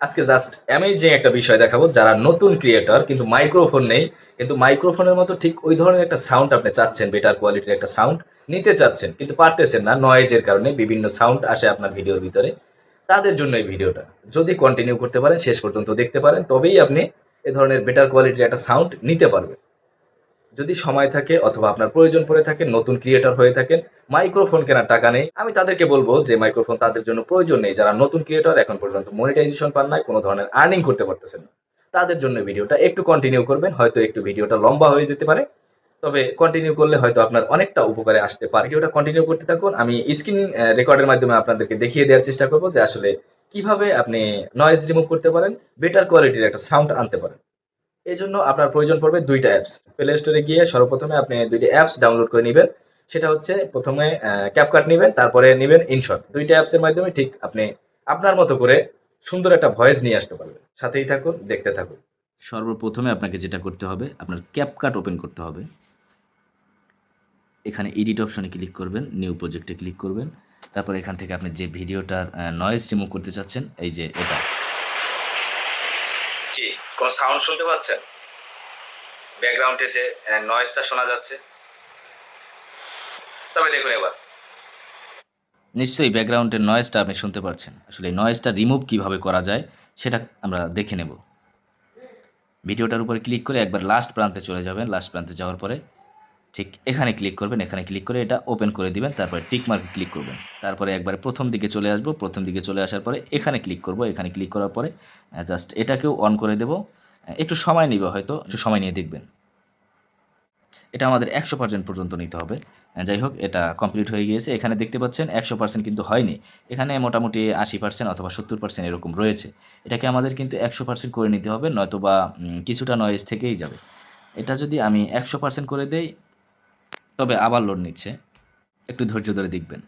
আজকে just amazing একটা বিষয় দেখাবো, যারা নতুন ক্রিয়েটর কিন্তু মাইক্রোফোন নেই, কিন্তু মাইক্রোফোনের মতো ঠিক ওই ধরনের একটা সাউন্ড আপনি চাচ্ছেন বেটার কোয়ালিটির একটা সাউন্ড নিতে চাচ্ছেন, কিন্তু পারতেছেন না নয়েজের কারণে বিভিন্ন সাউন্ড আসে আপনার ভিডিওর ভিতরে। তাদের জন্য এই ভিডিওটা। যদি কন্টিনিউ করতে পারেন, শেষ পর্যন্ত দেখতে পারেন, তবেই আপনি এ ধরনের বেটার কোয়ালিটির একটা সাউন্ড নিতে পারবেন। যদি সময় থাকে অথবা আপনার প্রয়োজন পড়ে থাকে, নতুন ক্রিয়েটর হয়ে থাকেন মাইক্রোফোন কেনার টাকা নেই, আমি তাদেরকে বলব যে মাইক্রোফোন তাদের জন্য প্রয়োজন নেই। যারা নতুন ক্রিয়েটর এখন পর্যন্ত মনিটাইজেশন পান নাই, কোনো ধরনের আর্নিং করতে পারতেছেন না। তাদের জন্য ভিডিওটা একটু কন্টিনিউ করবেন, হয়তো একটু ভিডিওটা লম্বা হয়ে যেতে পারে। তবে কন্টিনিউ করলে হয়তো আপনার অনেকটা উপকারে আসতে পারে। ভিডিওটা কন্টিনিউ করতে থাকুন, আমি স্ক্রিন রেকর্ডের মাধ্যমে আপনাদেরকে দেখিয়ে দেওয়ার চেষ্টা করব যে আসলে কীভাবে আপনি নয়েজ রিমুভ করতে পারেন বেটার কোয়ালিটির একটা সাউন্ড আনতে পারেন। এই জন্য আপনার প্রয়োজন পড়বে দুইটা অ্যাপস প্লে স্টোরে গিয়ে সর্বপ্রথমে আপনি দুইটা অ্যাপস ডাউনলোড করে নেবেন। সেটা হচ্ছে প্রথমে ক্যাপকাট নেবেন, তারপরে নেবেন ইনশট দুইটা অ্যাপসের মাধ্যমে ঠিক আপনি আপনার মতো করে সুন্দর একটা ভয়েস নিয়ে আসতে পারবেন। সাথেই থাকুন, দেখতে থাকুন। সর্বপ্রথমে আপনাকে যেটা করতে হবে, আপনার ক্যাপকাট ওপেন করতে হবে। এখানে এডিট অপশনে ক্লিক করবেন নিউ প্রজেক্টে ক্লিক করবেন। তারপর এখান থেকে আপনি যে ভিডিওটার নয়েজ রিমুভ করতে চাচ্ছেন, এই যে এটা। কোনো সাউন্ড শুনতে পাচ্ছেন? ব্যাকগ্রাউন্ডে যে নয়েজটা শোনা যাচ্ছে। তবে দেখুন এবার। নিশ্চয়ই ব্যাকগ্রাউন্ডের নয়েজটা আপনি শুনতে পাচ্ছেন। আসলে এই নয়েজটা রিমুভ কীভাবে করা যায়, সেটা আমরা দেখে নেব। ভিডিওটার উপরে ক্লিক করে একবার লাস্ট প্রান্তে চলে যাবেন। লাস্ট প্রান্তে যাওয়ার পরে ঠিক এখানে ক্লিক করবেন, এখানে ক্লিক করে এটা ওপেন করে দিবেন, তারপরে টিক মার্কে ক্লিক করবেন। তারপরে একবারে প্রথম দিকে চলে আসব, প্রথম দিকে চলে আসার পরে এখানে ক্লিক করব, এখানে ক্লিক করার পরে জাস্ট এটাকেও অন করে দেব। একটু সময় নিবে হয়তো, একটু সময় নিয়ে দেখবেন। এটা আমাদের একশো পার্সেন্ট পর্যন্ত নিতে হবে। যাই হোক, এটা কমপ্লিট হয়ে গিয়েছে। এখানে দেখতে পাচ্ছেন একশো পার্সেন্ট কিন্তু হয়নি। এখানে মোটামুটি আশি পার্সেন্ট অথবা সত্তর পার্সেন্ট এরকম রয়েছে। এটাকে আমাদের কিন্তু একশো পার্সেন্ট করে নিতে হবে নয়তো বা কিছুটা নয়েজ থেকেই যাবে। এটা যদি আমি একশো পার্সেন্ট করে দেই তবে আবার লোড নিচ্ছে। একটু ধৈর্য ধরে দেখবেন।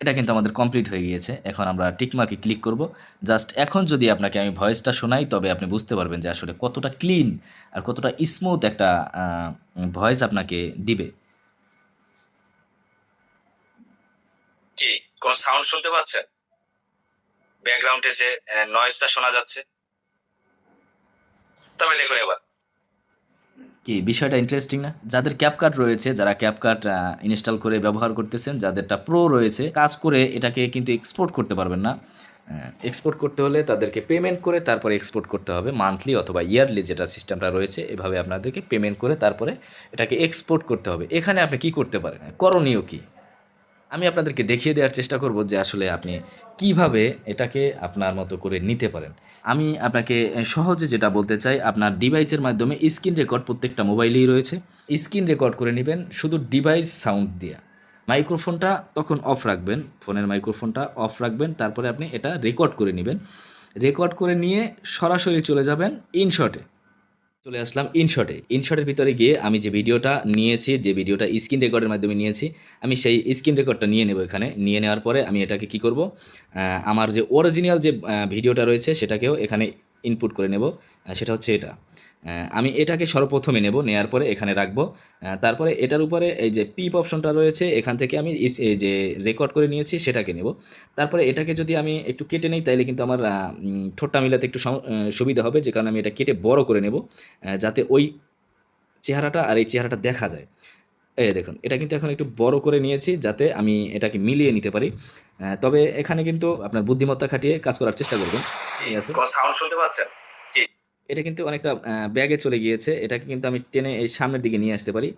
এটা কিন্তু আমাদের কমপ্লিট হয়ে গিয়েছে। এখন আমরা টিকমার্কে ক্লিক করব। জাস্ট এখন যদি আপনাকে আমি ভয়েসটা শোনাই, তবে আপনি বুঝতে পারবেন যে আসলে কতটা ক্লিন আর কতটা স্মুথ একটা ভয়েস আপনাকে দিবে। কি? কোনো সাউন্ড শুনতে পাচ্ছেন? ব্যাকগ্রাউন্ডে যে নয়েজটা শোনা যাচ্ছে। তবে দেখুন এবার। কি, বিষয়টা ইন্টারেস্টিং না? যাদের ক্যাপ কার্ড রয়েছে, যারা ক্যাপ কার্ড ইনস্টল করে ব্যবহার করতেছেন, যাদেরটা প্রো রয়েছে, কাজ করে এটাকে কিন্তু এক্সপোর্ট করতে পারবেন না। এক্সপোর্ট করতে হলে তাদেরকে পেমেন্ট করে তারপরে এক্সপোর্ট করতে হবে মান্থলি অথবা ইয়ারলি যেটা সিস্টেমটা রয়েছে, এভাবে আপনাদেরকে পেমেন্ট করে তারপরে এটাকে এক্সপোর্ট করতে হবে। এখানে আপনি কি করতে পারেন? করণীয় কি? আমি আপনাদেরকে দেখিয়ে দেওয়ার চেষ্টা করব যে আসলে আপনি কীভাবে এটাকে আপনার মতো করে নিতে পারেন। আমি আপনাকে সহজে যেটা বলতে চাই, আপনার ডিভাইসের মাধ্যমে স্ক্রিন রেকর্ড প্রত্যেকটা মোবাইলেই রয়েছে। স্ক্রিন রেকর্ড করে নেবেন শুধু ডিভাইস সাউন্ড দিয়ে। মাইক্রোফোনটা তখন অফ রাখবেন, ফোনের মাইক্রোফোনটা অফ রাখবেন, তারপরে আপনি এটা রেকর্ড করে নেবেন। রেকর্ড করে নিয়ে সরাসরি চলে যাবেন ইনশটে। চলে আসলাম ইনশটে ইনশটের ভিতরে গিয়ে আমি যে ভিডিওটা নিয়েছি, যে ভিডিওটা স্ক্রিন রেকর্ডের মাধ্যমে নিয়েছি, আমি সেই স্ক্রিন রেকর্ডটা নিয়ে নেব এখানে। নিয়ে নেওয়ার পরে আমি এটাকে কি করব? আমার যে অরিজিনাল যে ভিডিওটা রয়েছে, সেটাকেও এখানে ইনপুট করে নেব। সেটা হচ্ছে এটা। আমি এটাকে সর্বপ্রথমে নেব নেওয়ার পরে এখানে রাখব। তারপরে এটার উপরে এই যে পিপ অপশনটা রয়েছে, এখান থেকে আমি যে রেকর্ড করে নিয়েছি, সেটাকে নেব। তারপরে এটাকে যদি আমি একটু কেটে নিই, তাইলে কিন্তু আমার ঠোঁটটা মিলাতে একটু সুবিধা হবে, যে কারণে আমি এটা কেটে বড় করে নেব যাতে ওই চেহারাটা আর এই চেহারাটা দেখা যায়। এই দেখুন, এটা কিন্তু এখন একটু বড় করে নিয়েছি, যাতে আমি এটাকে মিলিয়ে নিতে পারি। তবে এখানে কিন্তু আপনার বুদ্ধিমত্তা খাটিয়ে কাজ করার চেষ্টা করবেন। ঠিক আছে। সাউন্ড শুনতে পাচ্ছেন? এটা কিন্তু অনেকটা ব্যাগে চলে গিয়েছে। এটাকে কিন্তু আমি টেনে এই সামনের দিকে নিয়ে আসতে পারি।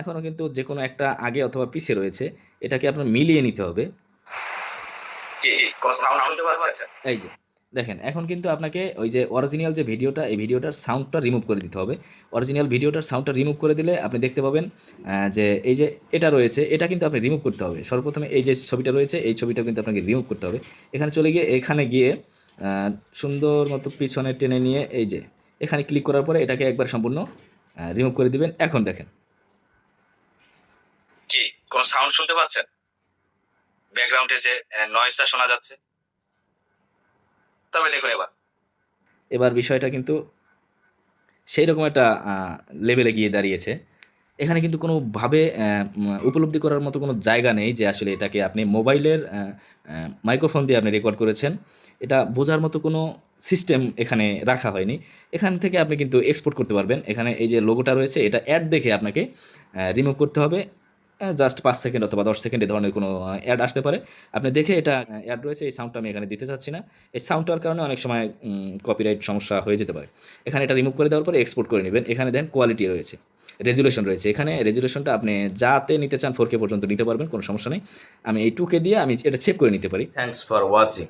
এখনও কিন্তু যে কোনো একটা আগে অথবা পিছে রয়েছে। এটাকে আপনার মিলিয়ে নিতে হবে। এই যে দেখেন এখন কিন্তু আপনাকে ওই যে অরিজিনাল যে ভিডিওটা এই ভিডিওটার সাউন্ডটা রিমুভ করে দিতে হবে। অরিজিনাল ভিডিওটার সাউন্ডটা রিমুভ করে দিলে আপনি দেখতে পাবেন যে এই যে এটা রয়েছে এটা কিন্তু আপনি রিমুভ করতে হবে। সর্বপ্রথমে এই যে ছবিটা রয়েছে এই ছবিটা কিন্তু আপনাকে রিমুভ করতে হবে। এখানে চলে গিয়ে এখানে গিয়ে সুন্দর মতো পিছনে টেনে নিয়ে এই যে এখানে ক্লিক করার পরে এটাকে একবার সম্পূর্ণ রিমুভ করে দিবেন। এখন দেখেন। কি কোনো সাউন্ড শুনতে পাচ্ছেন? ব্যাকগ্রাউন্ডে যে নয়েজটা শোনা যাচ্ছে। তবে দেখুন এবার। এবার বিষয়টা কিন্তু সেই রকম একটা লেভেলে গিয়ে দাঁড়িয়েছে। এখানে কিন্তু কোনোভাবে উপলব্ধি করার মতো কোনো জায়গা নেই যে আসলে এটাকে আপনি মোবাইলের মাইক্রোফোন দিয়ে আপনি রেকর্ড করেছেন। এটা বোঝার মতো কোনো সিস্টেম এখানে রাখা হয়নি। এখান থেকে আপনি কিন্তু এক্সপোর্ট করতে পারবেন। এখানে এই যে লোগোটা রয়েছে, এটা অ্যাড দেখে আপনাকে রিমুভ করতে হবে। জাস্ট পাঁচ সেকেন্ড অথবা দশ সেকেন্ড এ ধরনের কোনো অ্যাড আসতে পারে। আপনি দেখে এটা অ্যাড রয়েছে, এই সাউন্ডটা আমি এখানে দিতে চাচ্ছি না। এই সাউন্ডটার কারণে অনেক সময় কপিরাইট সমস্যা হয়ে যেতে পারে। এখানে এটা রিমুভ করে দেওয়ার পরে এক্সপোর্ট করে নেবেন। এখানে দেন কোয়ালিটি রয়েছে। রেজুলেশন রয়েছে। এখানে রেজুলেশনটা আপনি যাতে নিতে চান ফোর কে পর্যন্ত নিতে পারবেন, কোনো সমস্যা নেই। আমি এই টুকে দিয়ে আমি এটা সেভ করে নিতে পারি। থ্যাংকস ফর ওয়াচিং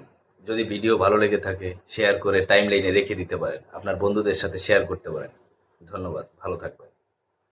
যদি ভিডিও ভালো লেগে থাকে শেয়ার করে টাইম লাইনে রেখে দিতে পারেন। আপনার বন্ধুদের সাথে শেয়ার করতে পারেন। ধন্যবাদ। ভালো থাকবেন।